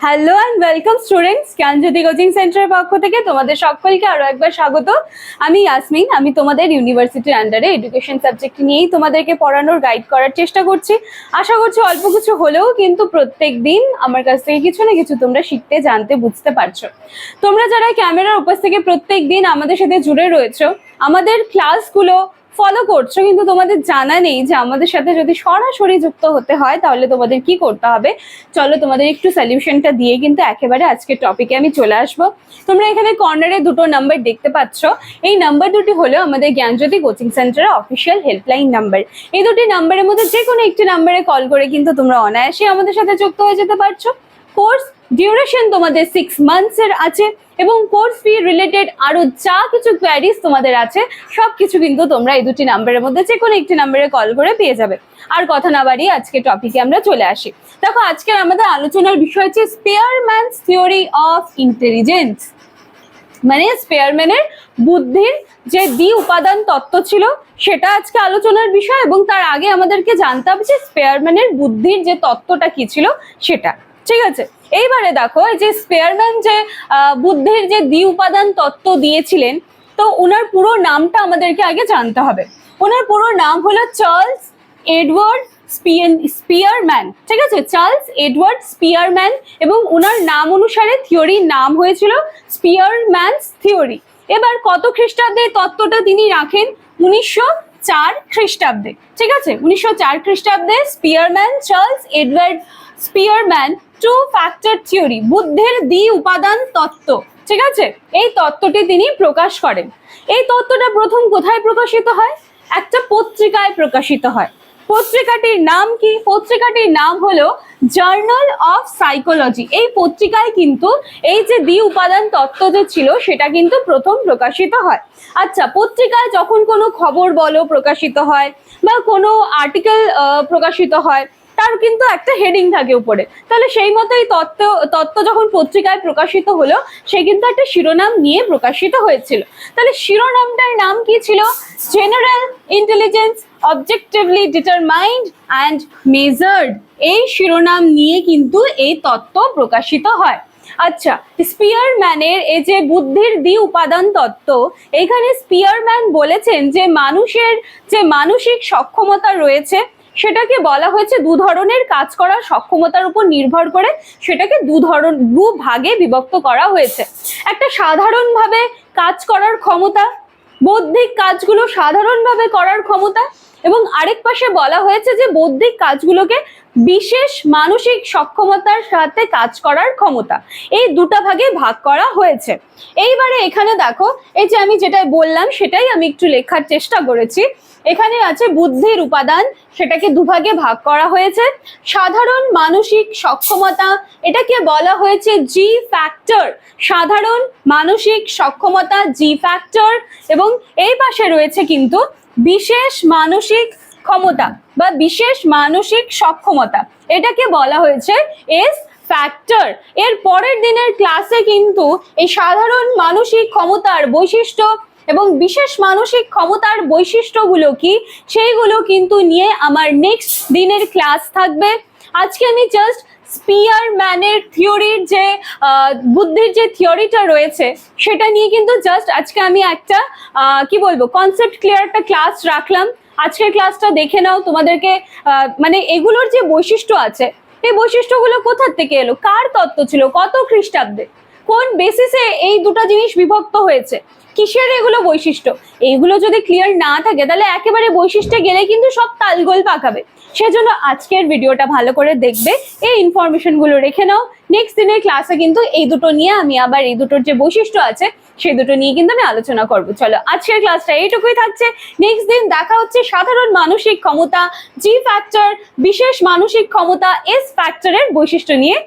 Hello and welcome students Gyanjyoti coaching সেন্টারের পক্ষ থেকে তোমাদের সকলকে আরও একবার স্বাগত। আমি ইয়াসমিন আমি তোমাদের ইউনিভার্সিটির আন্ডারে এডুকেশন সাবজেক্ট নিয়েই তোমাদেরকে পড়ানোর গাইড করার চেষ্টা করছি। আশা করছি অল্প কিছু হলেও কিন্তু প্রত্যেক দিন আমার কাছ থেকে কিছু না কিছু তোমরা শিখতে, জানতে, বুঝতে পারছ। তোমরা যারা ক্যামেরার উপর থেকে প্রত্যেক দিন আমাদের সাথে জুড়ে রয়েছো, আমাদের ক্লাসগুলো ফলো করছ, কিন্তু তোমাদের জানা নেই যে আমাদের সাথে যদি সরাসরি যুক্ত হতে হয়, তাহলে তোমাদের কি করতে হবে? চলো তোমাদের একটু সলিউশনটা দিয়ে কিন্তু একেবারে আজকের টপিকে আমি চলে আসব। তোমরা এখানে কর্নারে দুটো নাম্বার দেখতে পাচ্ছ। এই নাম্বার দুটি হলো আমাদের জ্ঞানজ্যোতি কোচিং সেন্টারের অফিসিয়াল হেল্পলাইন নাম্বার এই দুটি নাম্বারের মধ্যে যে কোনো একটি নাম্বারে কল করে কিন্তু তোমরা অনায়াসে আমাদের সাথে যুক্ত হয়ে যেতে পারছ। কোর্স ডিউরেশন তোমাদের সিক্স মান্থস এর আছে এবং কোর্স ফি রিলেটেড আরও যা কিছু কোয়ারিজ তোমাদের আছে সব কিছু কিন্তু তোমরা এই দুটি নাম্বারের মধ্যে যে কোনো একটি নাম্বারে কল করে পেয়ে যাবে। আর কথা না বাড়িয়ে আজকে টপিকে আমরা চলে আসি। দেখো, আজকের আমাদের আলোচনার বিষয় হচ্ছে স্পেয়ারম্যানস থিওরি অফ ইন্টেলিজেন্স মানে স্পেয়ারম্যানের বুদ্ধির যে দ্বি উপাদান তত্ত্ব ছিল, সেটা আজকে আলোচনার বিষয় এবং তার আগে আমাদেরকে জানতে হবে যে স্পেয়ারম্যানের বুদ্ধির যে তত্ত্বটা কি ছিল, সেটা। ঠিক আছে? এইবারে দেখো যে স্পেয়ারম্যান যে বুদ্ধের যে দ্বি উপাদান তত্ত্ব দিয়েছিলেন, তো ওনার পুরো নামটা আমাদেরকে আগে জানতে হবে। ওনার পুরো নাম হলো চার্লস এডওয়ার্ড স্পিয়ারম্যান, ঠিক আছে? চার্লস এডওয়ার্ড স্পিয়ারম্যান এবং ওনার নাম অনুসারে থিওরির নাম হয়েছিল স্পিয়ারম্যানস থিওরি। এবার কত খ্রিস্টাব্দে তত্ত্বটা তিনি রাখেন? উনিশশো চার খ্রিস্টাব্দে, ঠিক আছে? উনিশশো চার খ্রিস্টাব্দে Spearman, Charles Edward Spearman two factor theory বুদ্ধের দ্বি উপাদান তত্ত্ব, ঠিক আছে? এই তত্ত্বটি তিনি প্রকাশ করেন। এই তত্ত্বটা প্রথম কোথায় প্রকাশিত হয়? একটা পত্রিকায় প্রকাশিত হয়। পত্রিকাটির নাম কি? পত্রিকাটির নাম হলো জার্নাল অফ সাইকোলজি এই পত্রিকায় কিন্তু এই যে দ্বি উপাদান তত্ত্ব যে ছিল, সেটা কিন্তু প্রথম প্রকাশিত হয়। আচ্ছা পত্রিকায় যখন কোনো খবর বলো প্রকাশিত হয় বা কোনো আর্টিকেল প্রকাশিত হয় তার কিন্তু একটা হেডিং থাকে উপরে। তাহলে সেই মতো এই তত্ত্ব তত্ত্ব যখন পত্রিকায় প্রকাশিত হলো, সে কিন্তু একটা শিরোনাম নিয়ে প্রকাশিত হয়েছিল। তাহলে শিরোনামটার নাম কি ছিল? General intelligence objectively determined and measured এই শিরোনাম নিয়ে কিন্তু এই তত্ত্ব প্রকাশিত হয়। আচ্ছা স্পিয়ারম্যানের এই যে বুদ্ধির দ্বি উপাদান তত্ত্ব, এখানে স্পিয়ারম্যান বলেছেন যে মানুষের, যে মানসিক সক্ষমতা রয়েছে সেটাকে বলা হয়েছে দু ধরনের কাজ করার সক্ষমতার উপর নির্ভর করে সেটাকে দু ধরন, দু ভাগে বিভক্ত করা হয়েছে। একটা সাধারণভাবে কাজ করার ক্ষমতা, বৌদ্ধিক কাজগুলো সাধারণভাবে করার ক্ষমতা এবং আরেক পাশে বলা হয়েছে যে বৌদ্ধিক কাজগুলোকে বিশেষ মানসিক সক্ষমতার সাথে কাজ করার ক্ষমতা। এই দুটা ভাগে ভাগ করা হয়েছে। এইবারে এখানে দেখো, এই যে আমি যেটা বললাম, সেটাই আমি একটু লেখার চেষ্টা করেছি। এখানে আছে বুদ্ধির উপাদান, সেটাকে দুভাগে ভাগ করা হয়েছে। সাধারণ মানসিক সক্ষমতা, এটাকে বলা হয়েছে জি ফ্যাক্টর সাধারণ মানসিক সক্ষমতা জি ফ্যাক্টর এবং এই পাশে রয়েছে কিন্তু বিশেষ মানসিক ক্ষমতা। বা বিশেষ মানসিক সক্ষমতা। এটাকে বলা হয়েছে এস ফ্যাক্টর এর পরের দিনের ক্লাসে কিন্তু এই সাধারণ মানসিক ক্ষমতার বৈশিষ্ট্য এবং বিশেষ মানসিক ক্ষমতার বৈশিষ্ট্যগুলো কি, সেইগুলো কিন্তু নিয়ে আমার নেক্সট দিনের ক্লাস থাকবে। আজকে আমি জাস্ট স্পিয়ারম্যানের থিওরির যে বুদ্ধির যে থিওরিটা রয়েছে, সেটা নিয়ে কিন্তু জাস্ট আজকে আমি একটা কি বলব কনসেপ্ট ক্লিয়ার একটা ক্লাস রাখলাম। আজকের ক্লাসটা দেখে নাও, তোমাদেরকে মানে এগুলোর যে বৈশিষ্ট্য আছে এই বৈশিষ্ট্যগুলো কোথার থেকে এলো? কার তত্ত্ব ছিল? কত খ্রিস্টাব্দে? কোন বেসিসে এই দুটো জিনিস বিভক্ত হয়েছে? কিসের এগুলো বৈশিষ্ট্য? এইগুলো যদি ক্লিয়ার না থাকে, তাহলে একেবারে বৈশিষ্ট্যে গেলে কিন্তু সব তালগোল পাকাবে। সেজন্য আজকের ভিডিওটা ভালো করে দেখবে, এই ইনফরমেশনগুলো রেখে নাও। নেক্সট দিনের ক্লাসে কিন্তু এই দুটো নিয়ে আমি আবার এই দুটোর যে বৈশিষ্ট্য আছে, সেই দুটো নিয়ে কিন্তু আমি আলোচনা করব। চলো, আজকের ক্লাসটা এইটুকুই থাকছে। নেক্সট দিন দেখা হচ্ছে সাধারণ মানসিক ক্ষমতা জি ফ্যাক্টর বিশেষ মানসিক ক্ষমতা এস ফ্যাক্টরের বৈশিষ্ট্য নিয়ে।